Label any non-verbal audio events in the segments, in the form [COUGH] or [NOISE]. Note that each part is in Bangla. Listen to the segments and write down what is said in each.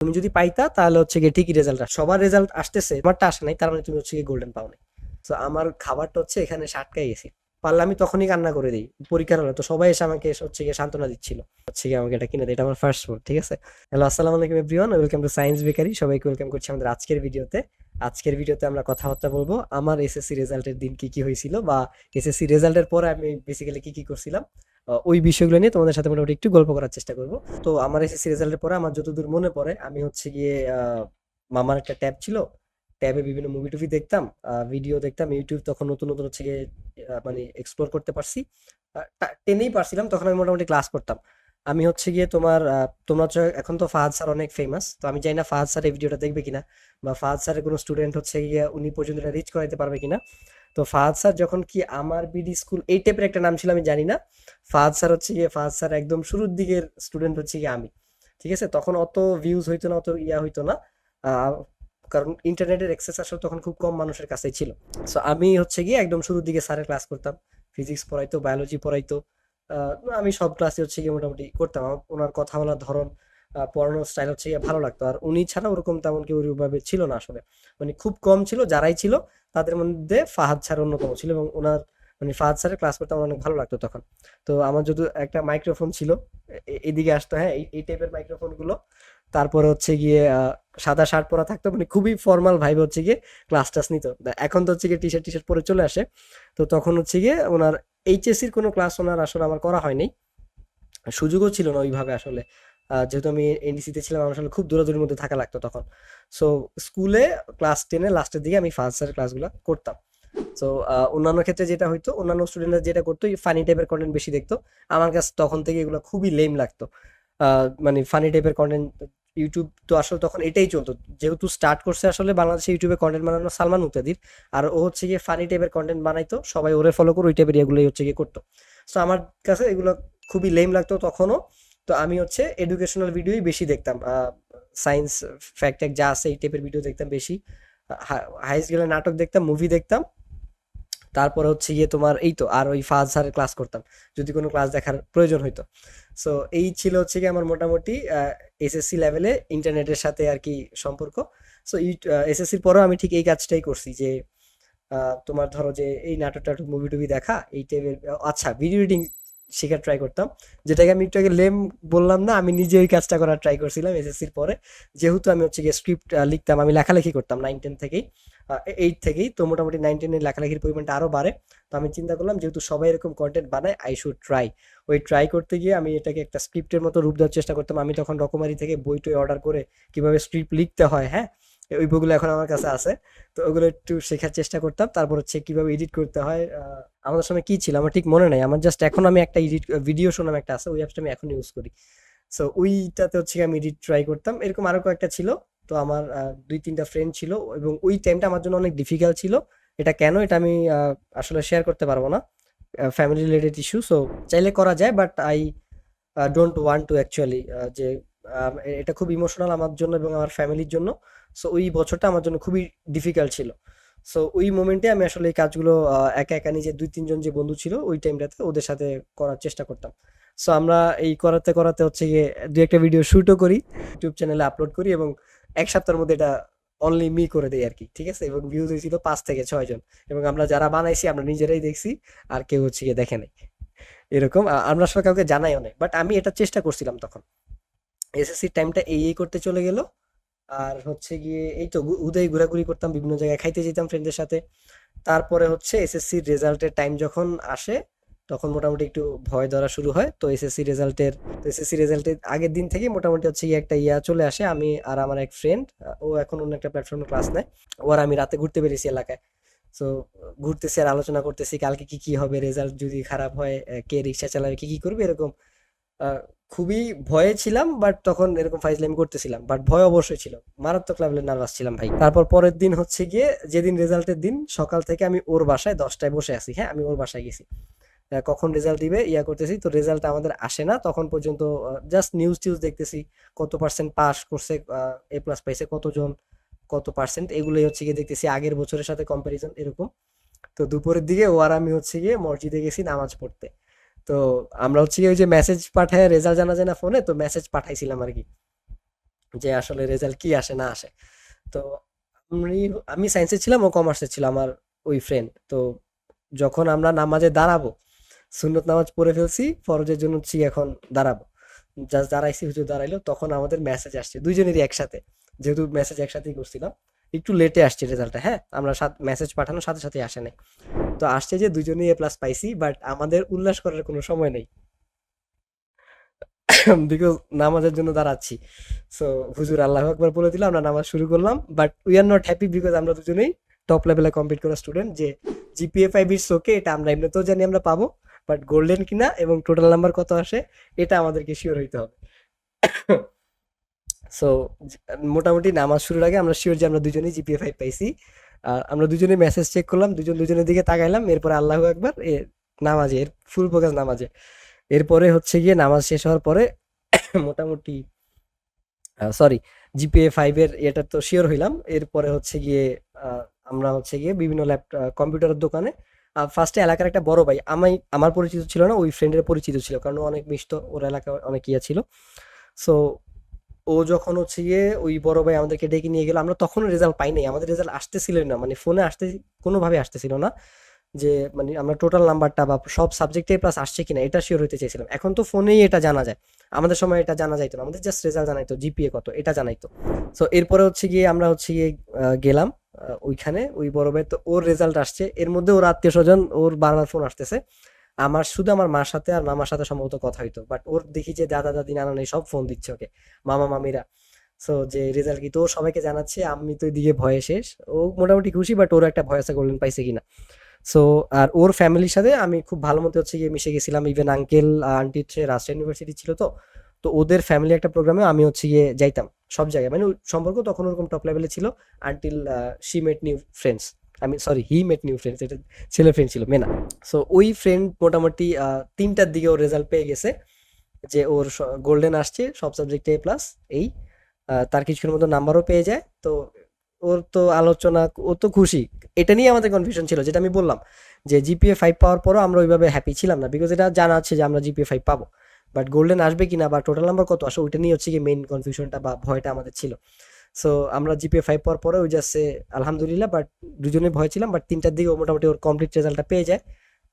তুমি যদি পাইতা, তাহলে হচ্ছে গিয়ে ঠিকই রেজাল্ট সবার রেজাল্ট আসতেছে, আমারটা আসে নাই, তার মানে তুমি হচ্ছে গিয়ে গোল্ডেন পাও নাই তো আমার খাবারটা হচ্ছে এখানে সাটকাই গেছি। পারলে আমি তখনই কান্না করে দিই। পরীক্ষার হলে তো সবাই এসে আমাকে হচ্ছে গিয়ে সান্ত্বনা দিচ্ছিল। হচ্ছে গিয়ে আমাকে এটা কিনে দেয়, এটা আমার ফার্স্ট ফুড ঠিক আছে? হ্যালো আসসালামু আলাইকুম everyone welcome to science bakery সবাইকে ওয়েলকাম করছি আমাদের আজকের ভিডিওতে। আজকের ভিডিওতে আমরা কথাবার্তা বলব, আমার এসএসসি রেজাল্টের দিন কি কি হয়েছিল বা এসএসসি রেজাল্টের পরে আমি বেসিক্যালি কি কি করছিলাম। ওই বিষয়গুলো নিয়ে তোমাদের সাথে মোটামুটি একটু গল্প করার চেষ্টা করব। তো আমার এসএসসি রেজাল্টের পরে আমার যতদূর মনে পড়ে, আমি হচ্ছে গিয়ে মামার একটা ট্যাব ছিল। ট্যাবে বিভিন্ন মুভি টুভি দেখতাম ভিডিও দেখতাম ইউটিউব তখন নতুন নতুন হচ্ছে গিয়ে মানে এক্সপ্লোর করতে পারছি। টেনেই পারছিলাম, তখন আমি মোটামুটি ক্লাস করতাম। আমি হচ্ছে গিয়ে তোমার তোমরা এখন তো ফাহাদ স্যার অনেক ফেমাস তো আমি জানি না ফাহাদ স্যার এই ভিডিওটা দেখবে কিনা, বা ফাহাদ স্যারের কোনো স্টুডেন্ট হচ্ছে গিয়ে উনি পর্যন্ত রিচ করাইতে পারবে কিনা। তো ফাহাদ স্যার যখন কি আমার বিডি স্কুল এই টাইপের একটা নাম ছিল, আমি জানি না। ফাহাদ স্যার হচ্ছে গিয়ে, ফাহাদ স্যার একদম শুরুর দিকের স্টুডেন্ট হচ্ছে গিয়ে আমি। ঠিক আছে? তখন অত ভিউজ হইতো না, অত ইয়া হইতো না। কারণ ইন্টারনেটের অ্যাক্সেস আসলে তখন খুব কম মানুষের কাছেই ছিল। সো আমি হচ্ছে গিয়ে একদম শুরুর দিকে স্যারের ক্লাস করতাম। ফিজিক্স পড়াইতো বায়োলজি পড়াইতো। আমি সব ক্লাসে হচ্ছে গিয়ে মোটামুটি করতাম। ওনার কথা বলার ধরন পড়ানোর স্টাইল হচ্ছে ভালো লাগতো। আর উনি ছাড়া ওরকম তেমন কেউ ওইভাবে ছিল না আসলে। মানে খুব কম ছিল, যারাই ছিল তাদের মধ্যে ফাহাদ স্যার অন্যতম ছিল এবং ওনার মানে ফাহাদ স্যারের ক্লাস করতে আমার অনেক ভালো লাগতো তখন। তো আমার যদি একটা মাইক্রোফোন ছিল এদিকে আসতো হ্যাঁ এই টাইপের মাইক্রোফোনগুলো। তারপরে হচ্ছে গিয়ে সাদা শার্ট পরা থাকতো মানে খুবই ফর্মাল ভাইবে হচ্ছে গিয়ে ক্লাস টাস নিত। এখন তো হচ্ছে গিয়ে টি শার্ট টি শার্ট পরে চলে আসে। তো তখন হচ্ছে গিয়ে ওনার এইচএসসির কোনো ক্লাস ওনার আসলে আমার করা হয়নি। সুযোগও ছিল না ওইভাবে আসলে। যেহেতু আমি এনডিসিতে ছিলাম, আমার আসলে খুব দূরাদূরির মধ্যে থাকা লাগতো তখন। সো স্কুলে ক্লাস টেনে লাস্টের দিকে আমি ফার্স্ট ক্লাসগুলো করতাম। সো অন্যান্য ক্ষেত্রে যেটা হইতো, অন্যান্য স্টুডেন্টরা যেটা করতো ফানি টাইপের কন্টেন্ট বেশি দেখতো। আমার কাছে তখন থেকে এগুলো খুবই লেম লাগতো। মানে ফানি টাইপের কন্টেন্ট ইউটিউব তো আসলে তখন এটাই চলতো। যেহেতু স্টার্ট করছে আসলে বাংলাদেশে ইউটিউবে কন্টেন্ট বানানো সালমান মুক্তাদির, আর ও হচ্ছে গিয়ে ফানি টাইপের কন্টেন্ট বানাইতো, সবাই ওরে ফলো করে ওই টাইপের এগুলোই হচ্ছে গিয়ে করতো। সো আমার কাছে এগুলো খুবই লেম লাগতো তখনও। তো আমি হচ্ছে এডুকেশনাল ভিডিওই বেশি দেখতাম সায়েন্স ফ্যাক্ট যা আছে এই টাইপের ভিডিও দেখতাম বেশি। হাইস্ট গেলে নাটক দেখতাম মুভি দেখতাম। তারপরে হচ্ছে গিয়ে তোমার এই তো, আর ওই ফাজ স্যারের ক্লাস করতাম, যদি কোনো ক্লাস দেখার প্রয়োজন হইতো। সো এই ছিল হচ্ছে কি আমার মোটামুটি এসএসসি লেভেলে ইন্টারনেটের সাথে আর কি সম্পর্ক। সো এসএসসির পরেও আমি ঠিক এই কাজটাই করছি যে তোমার ধরো যে এই নাটক টাটক মুভি টুভি দেখা, এই টাইপের আচ্ছা ভিডিও এডিটিং শেখার ট্রাই করতাম। যেটাকে আমি একটু আগে লেম বললাম না, আমি নিজে ওই কাজটা করার ট্রাই করছিলাম এসএসসির পরে। যেহেতু আমি হচ্ছে গিয়ে স্ক্রিপ্ট লিখতাম, আমি লেখালেখি করতাম নাইন টেন থেকেই। এইট থেকেই। তো মোটামুটি নাইন টেনের লেখালেখির পরিমাণটা আরও বাড়ে। তো আমি চিন্তা করলাম, যেহেতু সবাই এরকম কন্টেন্ট বানায় আই শুড ট্রাই ওই ট্রাই করতে গিয়ে আমি এটাকে একটা স্ক্রিপ্টের মতো রূপ দেওয়ার চেষ্টা করতাম। আমি তখন রকমারি থেকে বই টই অর্ডার করে কীভাবে স্ক্রিপ্ট লিখতে হয় হ্যাঁ? ওই বইগুলো এখন আমার কাছে আছে। তো ওগুলো একটু শেখার চেষ্টা করতাম। তারপর হচ্ছে কীভাবে এডিট করতে হয় আমাদের সময় কি ছিল আমার ঠিক মনে নাই। আমার জাস্ট এখন আমি একটা এডিট ভিডিও শো নামে একটা আছে, ওই অ্যাপসটা আমি এখন ইউজ করি। সো ওইটাতে হচ্ছে আমি এডিট ট্রাই করতাম। এরকম আরও কয়েকটা ছিল। তো আমার দুই তিনটা ফ্রেন্ড ছিল এবং ওই টাইমটা আমার জন্য অনেক ডিফিকাল্ট ছিল। এটা কেন এটা আমি আসলে শেয়ার করতে পারব না। ফ্যামিলি রিলেটেড ইস্যু সো চাইলে করা যায় but I don't want to actually যে এটা খুব ইমোশনাল আমার জন্য এবং আমার ফ্যামিলির জন্য। সো ওই বছরটা আমার জন্য খুবই ডিফিকাল্ট ছিল। সো ওই মোমেন্টে আমি আসলে এই কাজগুলো একা একা নিজে দুই, তিনজন যে বন্ধু ছিল, ওই টাইমটাতে ওদের সাথে করার চেষ্টা করতাম। সো আমরা এই করাতে করাতে হচ্ছে গিয়ে দু একটা ভিডিও শুটও করি ইউটিউব চ্যানেলে আপলোড করি এবং এক সপ্তাহের মধ্যে এটা অনলি মি করে দেয় আর কি, ঠিক আছে? এবং ভিউজ হয়েছিল পাঁচ থেকে ছয় জন। এবং আমরা যারা বানাইছি, আমরা নিজেরাই দেখছি, আর কেউ হচ্ছে গিয়ে দেখে নাই। এরকম আমরা আসলে কাউকে জানাইও নাই বাট আমি এটা চেষ্টা করছিলাম তখন। এসএসসির টাইমটা এই এই করতে চলে গেল। আর হচ্ছে গিয়ে এই তো উদয় ঘোরাঘুরি করতাম বিভিন্ন জায়গায়, খাইতে যেতাম ফ্রেন্ডদের সাথে। তারপরে হচ্ছে এসএসসির রেজাল্টের টাইম যখন আসে, তখন মোটামুটি একটু ভয় ধরা শুরু হয়। তো এসএসসি রেজাল্টের তো এসএসসি রেজাল্টের আগের দিন থেকে মোটামুটি হচ্ছে একটা ইয়া চলে আসে। আমি আর আমার এক ফ্রেন্ড ও এখন অন্য একটা প্ল্যাটফর্মে ক্লাস নেয়। ও আর আমি রাতে ঘুরতে বেরিয়েছি এলাকায়। সো ঘুরতেছি আর আলোচনা করতেছি, কালকে কি কি হবে? রেজাল্ট যদি খারাপ হয় কে রিক্সা চালাবে, কি কি করবে? এরকম। খুবই ভয়ে ছিলাম বাট তখন এরকম ফাইজলামি করতেছিলাম বাট ভয় অবশ্যই ছিল। মারাত্মক লেভেলের নার্ভাস ছিলাম ভাই। তারপর পরের দিন হচ্ছে গিয়ে যেদিন রেজাল্টের দিন, সকাল থেকে আমি ওর বাসায় দশটায় বসে আছি। হ্যাঁ আমি ওর বাসায় গেছি। কখন রেজাল্ট দিবে, ইয়া করতেছি, তো রেজাল্ট আমাদের আসে না। তখন পর্যন্ত জাস্ট নিউজ টিউজ দেখতেছি, কত পার্সেন্ট পাস করছে এ প্লাস পাইছে কতজন, কত পার্সেন্ট এগুলোই হচ্ছে গিয়ে দেখতেছি। আগের বছরের সাথে কম্পারিজন এরকম। তো দুপুরের দিকে ও আর আমি হচ্ছে গিয়ে মসজিদে গেছি নামাজ পড়তে। তো আমরা হচ্ছে ওই যে মেসেজ পাঠায় রেজাল্ট জানা যায় না ফোনে তো মেসেজ পাঠাইছিলাম আর কি যে আসলে রেজাল্ট কি আসে না আসে। তো আমি আমি সায়েন্সে ছিলাম, ও কমার্সে ছিল আমার ওই ফ্রেন্ড তো যখন আমরা নামাজে দাঁড়াবো, সুন্নত নামাজ পড়ে ফেলছি, ফরজের জন্য হচ্ছে এখন দাঁড়াবো। জাস্ট দাঁড়াইছি, হুজুর দাঁড়াইলো, তখন আমাদের মেসেজ আসছে, দুইজনেরই একসাথে। যেহেতু মেসেজ একসাথেই করছিলাম, একটু লেটে আসছে রেজাল্টটা হ্যাঁ? আমরা মেসেজ পাঠানোর সাথে সাথে আসে নাই। তো আসছে যে দুজনেই এ প্লাস পাইছি বাট আমাদের উল্লাস করার কোনো সময় নেই। [COUGHS] বিকজ নামাজের জন্য দাঁড়াচ্ছি। সো হুজুর আল্লাহ একবার বলে দিলাম আমরা নামাজ শুরু করলাম but we are not happy because আমরা দুজনেই টপ লেভেলে কমপ্লিট করা স্টুডেন্ট যে জিপিএ ফাইভ ইস ওকে এটা আমরা এমনিতেও জানি আমরা পাবো বাট গোল্ডেন কিনা এবং টোটাল নাম্বার কত আসে, এটা আমাদেরকে শিওর হইতে হবে। [COUGHS] সো মোটামুটি নামাজ শুরুর আগে আমরা শিওর যে আমরা দুজনেই জিপিএ ফাইভ পাইছি। আমরা দুজনে মেসেজ চেক করলাম, দুজন দুজনের দিকে তাকাইলাম, এরপরে আল্লাহ একবার এ নামাজে, এর ফুল ফোকাস নামাজে। এরপরে হচ্ছে গিয়ে নামাজ শেষ হওয়ার পরে [COUGHS] মোটামুটি সরি জিপিএ ফাইভের এটা তো শিওর হইলাম। এরপরে হচ্ছে গিয়ে আমরা হচ্ছে গিয়ে বিভিন্ন ল্যাপটপ কম্পিউটারের দোকানে ফার্স্টে এলাকার একটা বড় ভাই আমি আমার পরিচিত ছিল না, ওই ফ্রেন্ডের পরিচিত ছিল, কারণ অনেক মিষ্ট, ওর এলাকা অনেক ইয়ে ছিল। সো ও যখন হচ্ছে গিয়ে ওই বড় ভাই আমাদেরকে ডেকে নিয়ে গেল, আমরা তখনও রেজাল্ট পাই নাই। আমাদের রেজাল্ট আসতেছিল না মানে ফোনে আসতে, কোনোভাবে আসতেছিল না যে মানে আমরা টোটাল নাম্বারটা বা সব সাবজেক্টে প্লাস আসছে কিনা এটা শিওর হতে চেয়েছিলাম। এখন তো ফোনেই এটা জানা যায়। আমাদের সময় এটা জানা যাইতো না। আমাদের জাস্ট রেজাল্ট জানাইতো জিপিএ কত, এটা জানাইতো। সো এরপরে হচ্ছে গিয়ে আমরা হচ্ছে গিয়ে গেলাম ওইখানে, ওই বড় ভাই, তো ওর রেজাল্ট আসছে। এর মধ্যে ওর আত্মীয় স্বজন ওর বারবার ফোন আসতেছে। আমার, শুধু আমার মার সাথে আর মামার সাথে সম্ভবত কথা হইতো। বাট ওর দেখি যে দাদা, দাদি, নানা, নানি সব ফোন দিচ্ছে ওকে, মামা, মামিরা। সো যে রেজাল্ট কি তো সবাইকে জানাচ্ছে, আমি তো এদিকে ভয়ে শেষ। ও মোটামুটি খুশি বাট ওর একটা ভয় আছে গোল্ডেন পাইছে কিনা। সো আর ওর ফ্যামিলির সাথে আমি খুব ভালো মতো হচ্ছে গিয়ে মিশে গেছিলাম। ইভেন আঙ্কেল আন্টি হচ্ছে রাজশাহী ইউনিভার্সিটি ছিল তো। তো ওদের ফ্যামিলি একটা প্রোগ্রামে আমি হচ্ছে গিয়ে যাইতাম। সব জায়গায় মানে সম্পর্ক তখন ওরকম টপ লেভেলে ছিল until she met new friends আমি sorry he met new friends এটা ছেলে ফ্রেন্ড ছিল মেনা সো ওই ফ্রেন্ড মোটামুটি তিনটার দিকে ওর রেজাল্ট পেয়ে গেছে যে ওর গোল্ডেন আসছে, সব সাবজেক্টে প্লাস এই তার কিছুর মতো নাম্বারও পেয়ে যায়। তো ওর তো আলোচনা, ও তো খুশি। এটা নিয়ে আমাদের কনফিউশন ছিল, যেটা আমি বললাম যে জিপিএ ফাইভ পাওয়ার পরও আমরা ওইভাবে হ্যাপি ছিলাম না বিকজ এটা জানা আছে যে আমরা জিপিএ ফাইভ পাবো। বাট গোল্ডেন আসবে কিনা বা টোটাল নাম্বার কত আসে, ওইটা নিয়ে হচ্ছে কি মেইন কনফিউশনটা বা ভয়টা আমাদের ছিল। সো আমরা জিপিএ ফাইভ পাওয়ার পরে ওই যাচ্ছে আলহামদুলিল্লাহ বাট দুজনে ভয় ছিলাম বাট তিনটার দিকে মোটামুটি ওর কমপ্লিট রেজাল্টটা পেয়ে যায়।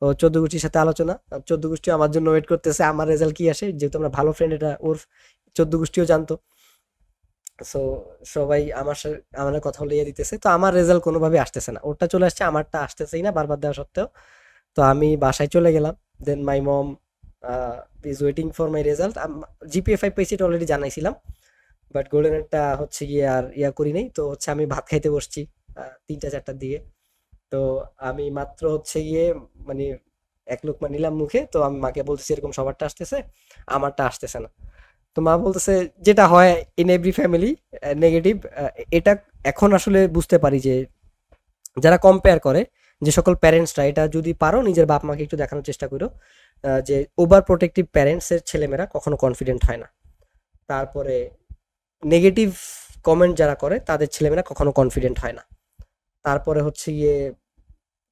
ও চোদ্দ গোষ্ঠীর সাথে আলোচনা, চোদ্দ গোষ্ঠী আমার জন্য ওয়েট করতেছে, আমার রেজাল্ট কি আসে, যেহেতু আমরা ভালো ফ্রেন্ড এটা ওর চোদ্দ গোষ্ঠীও জানতো। সো সবাই আমার সাথে আমাদের কথা বলে দিতেছে, তো আমার রেজাল্ট কোনোভাবে আসতেছে না। ওরটা চলে আসছে, আমারটা আসতেছেই না, বারবার দেওয়া সত্ত্বেও। তো আমি বাসায় চলে গেলাম then my mom is waiting for my result GPA five পেয়েছি অলরেডি জানাইছিলাম। বাট গোল্ডেনেরটা হচ্ছে গিয়ে আর ইয়া করি নাই। তো হচ্ছে আমি ভাত খাইতে বসছি তিনটা চারটার দিকে। তো আমি মাত্র হচ্ছে গিয়ে মানে এক লোক লোকমা নিলাম মুখে, তো আমি মাকে বলতেছি এরকম সবারটা আসতেছে, আমারটা আসতেছে না। তো মা বলতেছে যেটা হয় ইন এভরি ফ্যামিলি নেগেটিভ এটা এখন আসলে বুঝতে পারি যে যারা কম্পেয়ার করে, যে সকল প্যারেন্টসরা এটা যদি পারো নিজের বাপ মাকে একটু দেখানোর চেষ্টা করো যে ওভার প্রোটেক্টিভ প্যারেন্টসের ছেলেমেয়েরা কখনো কনফিডেন্ট হয় না। তারপরে নেগেটিভ কমেন্ট যারা করে, তাদের ছেলেমেয়েরা কখনো কনফিডেন্ট হয় না। তারপরে হচ্ছে গিয়ে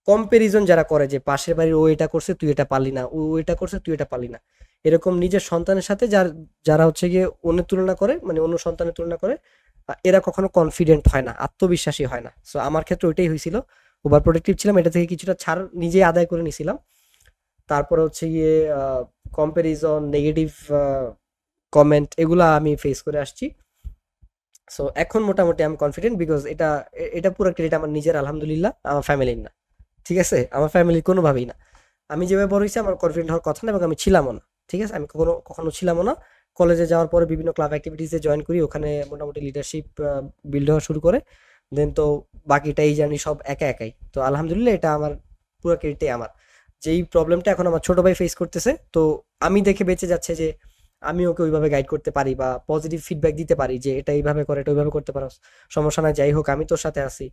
কম্প্যারিজন যারা করে যে পাশের বাড়ির ও এটা করছে, তুই এটা পারলি না, ও এটা করছে, তুই এটা পারলি না। এরকম নিজের সন্তানের সাথে যার, যারা হচ্ছে গিয়ে অন্য তুলনা করে মানে অন্য সন্তানের তুলনা করে এরা কখনো কনফিডেন্ট হয় না, আত্মবিশ্বাসী হয় না। সো আমার ক্ষেত্রে ওইটাই হয়েছিল। ওভার প্রোটেক্টিভ ছিলাম, এটা থেকে কিছুটা ছাড় নিজে আদায় করে নিছিলাম। তারপরে হচ্ছে গিয়ে কম্প্যারিজন নেগেটিভ কমেন্ট এগুলা আমি ফেস করে আসছি। সো এখন মোটামুটি আমি কনফিডেন্ট বিকজ এটা এটা পুরো ক্রেডিট আমার নিজের, আলহামদুলিল্লাহ, আমার ফ্যামিলির না। ঠিক আছে? আমার ফ্যামিলির কোনোভাবেই না। আমি যেভাবে বড় হয়েছি, আমার কনফিডেন্ট হওয়ার কথা না, এবং আমি ছিলামও না। ঠিক আছে? আমি কখনো কখনো ছিলামও না। কলেজে যাওয়ার পরে বিভিন্ন ক্লাব অ্যাক্টিভিটিসে জয়েন করি, ওখানে মোটামুটি লিডারশিপ বিল্ড হওয়া শুরু করে। দেন তো বাকিটা এই জার্নি সব একা একাই। তো আলহামদুলিল্লাহ, এটা আমার পুরো ক্রেডিটই আমার। যেই প্রবলেমটা এখন আমার ছোট ভাই ফেস করতেছে, তো আমি দেখে বেঁচে যাচ্ছে যে আমি ওকে ওইভাবে গাইড করতে পারি বা পজিটিভ ফিডব্যাক দিতে পারি যে এটা এইভাবে করে, এটা ওইভাবে করতে পারো সমস্যা নাই, যাই হোক, আমি তোর সাথে আছি।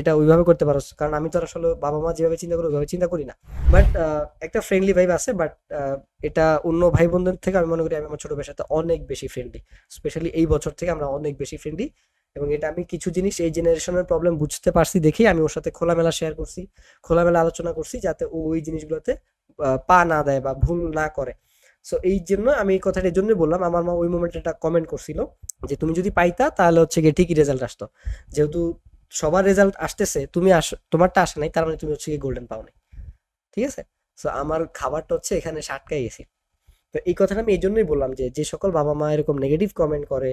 এটা ওইভাবে করতে পারো কারণ আমি তো আসলে বাবা মা যেভাবে চিন্তা করি, ওইভাবে চিন্তা করি না। বাট একটা ফ্রেন্ডলি ভাইব আছে বাট এটা অন্য ভাই বোনদের থেকে আমি মনে করি আমি আমার ছোট ভাইয়ের সাথে অনেক বেশি ফ্রেন্ডলি স্পেশালি এই বছর থেকে আমরা অনেক বেশি ফ্রেন্ডলি এবং এটা আমি কিছু জিনিস এই জেনারেশনের প্রবলেম বুঝতে পারছি দেখেই আমি ওর সাথে খোলামেলা শেয়ার করছি, খোলামেলা আলোচনা করছি যাতে ও ওই জিনিসগুলোতে পা না দেয় বা ভুল না করে। সো এই জন্য আমি এই কথাটা এই জন্যই বললাম। আমার মা ওই মোমেন্টে একটা কমেন্ট করছিল যে, তুমি যদি পাইতা, তাহলে হচ্ছে গিয়ে ঠিকই রেজাল্ট আসতো। যেহেতু সবার রেজাল্ট আসতেছে, তুমি আস, তোমারটা আসে নাই, তার মানে তুমি হচ্ছে গিয়ে গোল্ডেন পাও নাই। ঠিক আছে? সো আমার খাবারটা হচ্ছে এখানে সাটকাই গেছি। তো এই কথাটা আমি এই জন্যই বললাম যে যে সকল বাবা মা এরকম নেগেটিভ কমেন্ট করে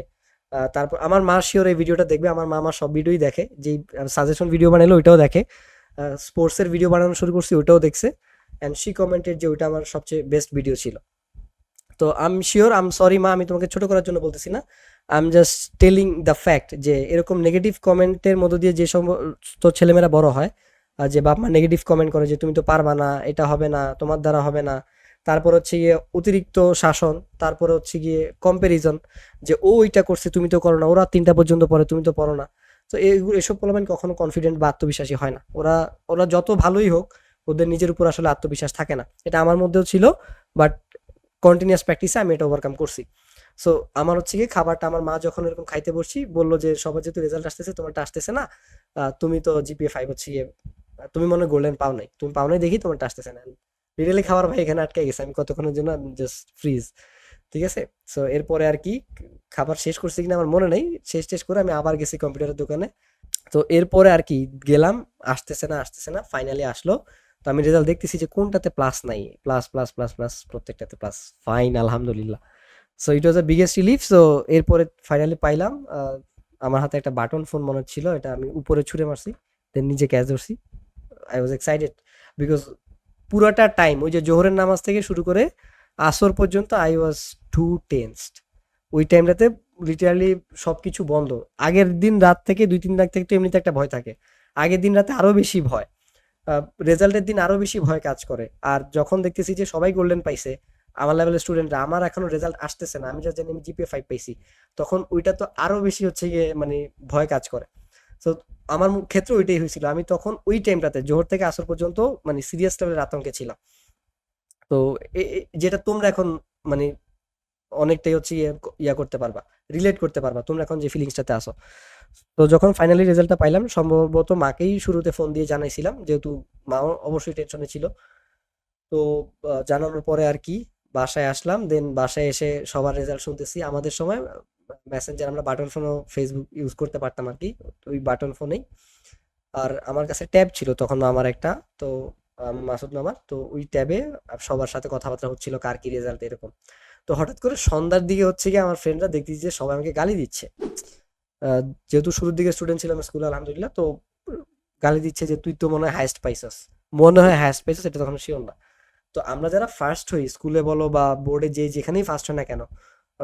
তারপর আমার মা শিওর এই ভিডিওটা দেখবে, আমার মা আমার সব ভিডিওই দেখে, যেই সাজেশন ভিডিও বানাইলো ওইটাও দেখে স্পোর্টসের ভিডিও বানানো শুরু করছি ওইটাও দেখছে অ্যান্ড শি কমেন্টের যে, ওইটা আমার সবচেয়ে বেস্ট ভিডিও ছিল। তো আম শিওর আম সরি মা, আমি তোমাকে ছোট করার জন্য বলতেছি না। I am just telling the fact যে এরকম নেগেটিভ কমেন্টের মধ্য দিয়ে যে সমস্ত ছেলেমেয়েরা বড় হয় যে বাপ মা নেগেটিভ কমেন্ট করে যে তুমি তো পারবা না, এটা হবে না, তোমার দ্বারা হবে না। তারপর হচ্ছে গিয়ে অতিরিক্ত শাসন, তারপরে হচ্ছে গিয়ে কম্প্যারিজন যে ও এটা করছে, তুমি তো করো না, ওরা তিনটা পর্যন্ত পড়ে, তুমি তো পড়ো না। তো এইগুলো এসব পোলাপান কখনো কনফিডেন্ট বা আত্মবিশ্বাসী হয় না। ওরা ওরা যত ভালোই হোক, ওদের নিজের উপর আসলে আত্মবিশ্বাস থাকে না। এটা আমার মধ্যেও ছিল বাট কন্টিনিউয়াস প্র্যাকটিসে আমি এটা ওভারকাম করছি। সো আমার হচ্ছে কি খাবারটা আমার মা যখন এরকম খাইতে বসছি, বলল যে, সবার যেহেতু রেজাল্ট আসতেছে, তোমারটা আসতেছে না তুমি তো জিপিএ ফাইভ হচ্ছে গিয়ে তুমি মনে গোল্ডেন পাও নাই। তুমি পাও নাই দেখি তোমারটা আসতেছে না। লিটারালি খাবার ভাই এখানে আটকে গেছে, আমি কতক্ষণের জন্য জাস্ট ফ্রিজ ঠিক আছে? সো এরপরে আর কি, খাবার শেষ করছি কিনা আমার মনে নেই, শেষ টেস করে আমি আবার গেছি কম্পিউটারের দোকানে। তো, এরপরে আর কি গেলাম, আসতেছে না আসতেছে না ফাইনালি আসলো। তো আমি রেজাল্ট দেখতেছি যে কোনটাতে প্লাস নাই। প্লাস প্লাস প্লাস প্লাস প্রত্যেকটাতে প্লাস ফাইন আলহামদুলিল্লাহ। So it was the biggest relief so এরপরে ফাইনালি পাইলাম। আমার হাতে একটা বাটন ফোন মনে ছিল এটা আমি উপরে ছুঁড়ে মারছি দেন নিজে ক্যাচ ধরছি। আই ওয়াজ এক্সাইটেড বিকজ পুরোটা টাইম ওই যে জোহরের নামাজ থেকে শুরু করে আসর পর্যন্ত আই ওয়াজ টু টেন্সড ওই টাইমটাতে লিটারালি সব কিছু বন্ধ। আগের দিন রাত থেকে দুই, তিন রাত থেকে তো এমনিতে একটা ভয় থাকে। আগের দিন রাতে আরও বেশি ভয়। রেজাল্টের দিন আরও বেশি ভয় কাজ করে। আর যখন দেখতেছি যে সবাই গোল্ডেন পাইছে, আমার লেভেলের স্টুডেন্টরা আমার এখনও রেজাল্ট আসতেছে না, আমি যা জানি আমি জিপিএ ফাইভ পাইছি, তখন ওইটা তো আরও বেশি হচ্ছে গিয়ে মানে ভয় কাজ করে। তো আমার ক্ষেত্রে ওইটাই হয়েছিল। আমি তখন ওই টাইমটাতে জোহর থেকে আসর পর্যন্ত মানে সিরিয়াস লেভেলের আতঙ্কে ছিলাম। তো যেটা তোমরা এখন মানে অনেকটাই হচ্ছে ইয়া করতে পারবা রিলেট করতে পারবা, তোমরা এখন যে ফিলিংসটাতে আসো তো যখন ফাইনালি রেজাল্টটা পাইলাম, সম্ভবত মাকেই শুরুতে ফোন দিয়ে জানাইছিলাম, যেহেতু মাও অবশ্যই টেনশনে ছিল। তো জানানোর পরে আর কি, বাসায় আসলাম দেন বাসায় এসে সবার রেজাল্ট শুনতেছি। আমাদের সময় মেসেঞ্জার আমরা বাটন ফোনও ফেসবুক ইউজ করতে পারতাম আর কি, ওই বাটন ফোনেই আর আমার কাছে ট্যাব ছিল তখন আমার একটা, তো মাসুদ মামার, তো ওই ট্যাবে সবার সাথে কথাবার্তা হচ্ছিল, কার কি রেজাল্ট এরকম। তো হঠাৎ করে সন্ধ্যার দিকে হচ্ছে কি আমার ফ্রেন্ডরা দেখতেছি যে সবাই আমাকে গালি দিচ্ছে। যেহেতু শুরুর দিকে স্টুডেন্ট ছিলাম স্কুলে আলহামদুলিল্লাহ, তো গালি দিচ্ছে যে তুই তো মনে হয় হায়েস্ট পাইছস। মনে হয় হায়েস্ট পাইছস, এটা তখন শিওর না। তো আমরা যারা ফার্স্ট হই স্কুলে বলো বা বোর্ডে যে যেখানেই ফার্স্ট হয় না কেন,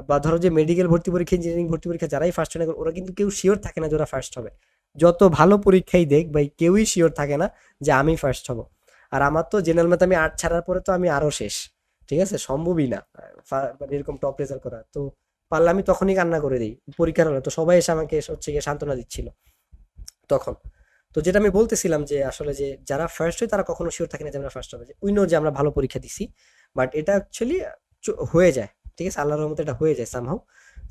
বা ধরো যে মেডিকেল ভর্তি পরীক্ষা ইঞ্জিনিয়ারিং ভর্তি পরীক্ষা যারাই ফার্স্ট হয় না ওরা কিন্তু কেউ শিওর থাকে না যে ওরা ফার্স্ট হবে। যত ভালো পরীক্ষাই দেখ ভাই, কেউই শিওর থাকে না যে আমি ফার্স্ট হব। আর আমার তো জেনারেল ম্যাথ আমি আর্ট ছাড়ার পরে তো আমি আরও শেষ। ঠিক আছে? সম্ভবই না। মানে এরকম টপ রেজাল্ট করা। তো পারলে আমি তখনই কান্না করে দিই, পরীক্ষার হলে। তো সবাই এসে আমাকে হচ্ছে গিয়ে সান্ত্বনা দিচ্ছিল তখন। তো যেটা আমি বলতেছিলাম যে আসলে যে যারা ফার্স্ট হয় তারা কখনো শিওর থাকে না যে আমরা ফার্স্ট হবে। উই নো যে আমরা ভালো পরীক্ষা দিছি বাট এটা অ্যাকচুয়ালি হয়ে যায়। ঠিক আছে? আল্লাহর রহমতে এটা হয়ে যায় সামহাও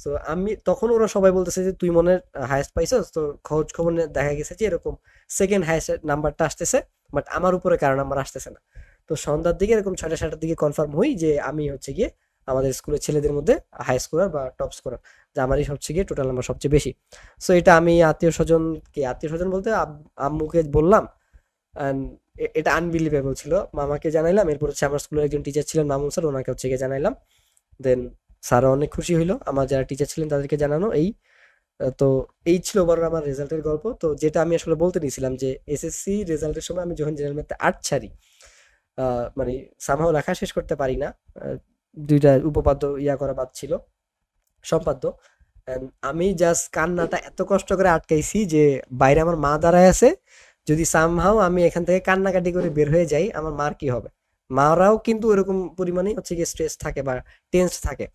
তো আমি, তখন ওরা সবাই বলতেছে যে, তুই মনে হায়েস্ট পাইছস? তো খোঁজ খবর দেখা গেছে যে এরকম সেকেন্ড হায়েস্ট নাম্বারটা আসতেছে বাট আমার উপরে কারও নাম্বার আসতেছে না। তো সন্ধ্যার দিকে এরকম ছয়টা সাতটার দিকে কনফার্ম হই যে আমি হচ্ছে গিয়ে আমাদের স্কুলের ছেলেদের মধ্যে হাই স্কোরার বা টপ স্কোরার যে আমারই সবচেয়ে গিয়ে টোটাল নাম্বার সবচেয়ে বেশি। সো এটা আমি আত্মীয় স্বজন কে, আত্মীয় স্বজন বলতে আম্মুকে বললাম এটা আনবিলিভেবল ছিল। মামাকে জানাইলাম, এরপর হচ্ছে আমার স্কুলের একজন টিচার ছিলেন মামুন স্যার, ওনাকে হচ্ছে গিয়ে জানাইলাম। দেন স্যারও অনেক খুশি হইল। আমার যারা টিচার ছিলেন, তাদেরকে জানানো এই। তো এই ছিল বড় আমার রেজাল্টের গল্প। তো যেটা আমি আসলে বলতে নিয়েছিলাম যে এসএসসি রেজাল্টের সময় আমি যখন জেনারেল ম্যাথে আর্ট ছাড়ি মানে সামহাও লেখা শেষ করতে পারি না দুইটা উপপাদ্য ইয়া করা বাদ ছিল। সম্পাদ্য। আমি জাস্ট কান্নাটা এত কষ্ট করে আটকাইছি যে বাইরে আমার মা দাঁড়ায় আছে, যদি সামহাও আমি এখান থেকে কান্নাকাটি করে বের হয়ে যাই, আমার মার কি হবে? মারাও কিন্তু ওরকম পরিমাণে হচ্ছে গিয়ে স্ট্রেস থাকে বা টেন্স থাকে।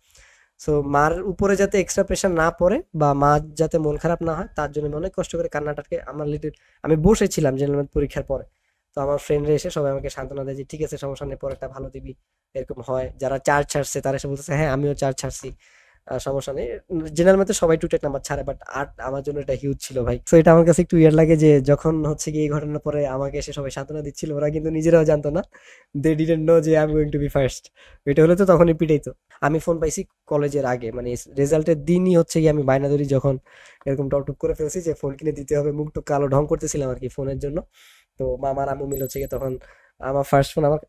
সো মার উপরে যাতে এক্সট্রা প্রেশার না পড়ে বা মা যাতে মন খারাপ না হয়, তার জন্য অনেক কষ্ট করে কান্নাটাকে আমার লিটল আমি বসেছিলাম জেনারেল পরীক্ষার পরে। তো আমার ফ্রেন্ডরা এসে সবাই আমাকে সান্ত্বনা দেয় যে, ঠিক আছে, সমস্যা নেই পরেরটা ভালো দিবি। এরকম হয়। যারা চার ছাড়ছে, তারা এসে বলতেছে হ্যাঁ আমিও চার ছাড়ছি সমস্যা নেই। জেনারেল ম্যাথে সবাই টুটেক নাম্বার ছাড়ে বাট আর্ট আমার জন্য এটা হিউজ ছিল ভাই। তো এটা আমার কাছে একটু ইয়ার লাগে যে, যখন হচ্ছে কি এই ঘটনার পরে আমাকে এসে সবাই সান্ত্বনা দিচ্ছিল, ওরা কিন্তু নিজেরাও জানতো না। দে ডিডেন্ট নো যে I am going to be first এটা হলে তো তখনই পিটাইতো। আমি ফোন পাইছি কলেজের আগে মানে রেজাল্টের দিনই হচ্ছে কি আমি বায়না ধরি যখন এরকম টপ করে ফেলছি যে ফোন কিনে দিতে হবে। মুখ টুক কালো ঢং করতেছিলাম আর কি ফোনের জন্য। তো মামার আম্মু মিল হচ্ছে তখন আমার ফার্স্ট ফোন আমার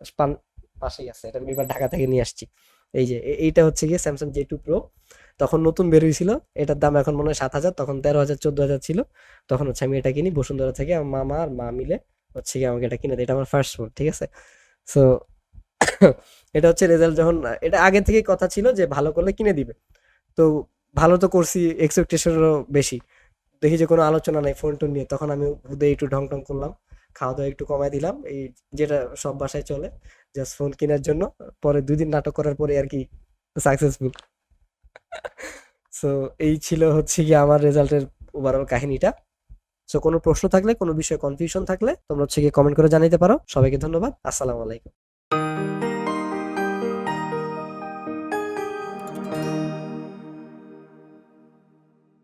পাশেই আছে, এটা আমি এবার ঢাকা থেকে নিয়ে আসছি। এই যে এইটা হচ্ছে গিয়ে স্যামসাং জে টু প্রো তখন নতুন বের হয়েছিল, এটার দাম এখন মনে হয় সাত হাজার, তখন তেরো হাজার, চোদ্দ হাজার ছিল। তখন হচ্ছে আমি এটা কিনি, বসুন্ধরা থেকে আমার মামা আর মা মিলে হচ্ছে গিয়ে আমাকে এটা কিনে দেয়। এটা আমার ফার্স্ট ফোন ঠিক আছে? সো [COUGHS] এটা হচ্ছে রেজাল্ট যখন, এটা আগে থেকেই কথা ছিল যে ভালো করলে কিনে দিবে। তো ভালো তো করছি এক্সপেকটেশনেরও বেশি। দেখি যে কোনো আলোচনা নাই ফোন টোন নিয়ে। তখন আমি হুদে একটু ঢং টং করলাম। খাওয়া দাওয়া একটু কমাই দিলাম। এই যেটা সব বাসায় চলে জাস্ট ফোন কেনার জন্য। পরে দুই দিন নাটক করার পরে আর কি সাকসেসফুল সো [LAUGHS] এই ছিল হচ্ছে কি আমার রেজাল্টের ওভারঅল কাহিনীটা। সো কোনো প্রশ্ন থাকলে, কোনো বিষয়ে কনফিউশন থাকলে, তোমরা হচ্ছে গিয়ে কমেন্ট করে জানাইতে পারো। সবাইকে ধন্যবাদ। আসসালামু আলাইকুম।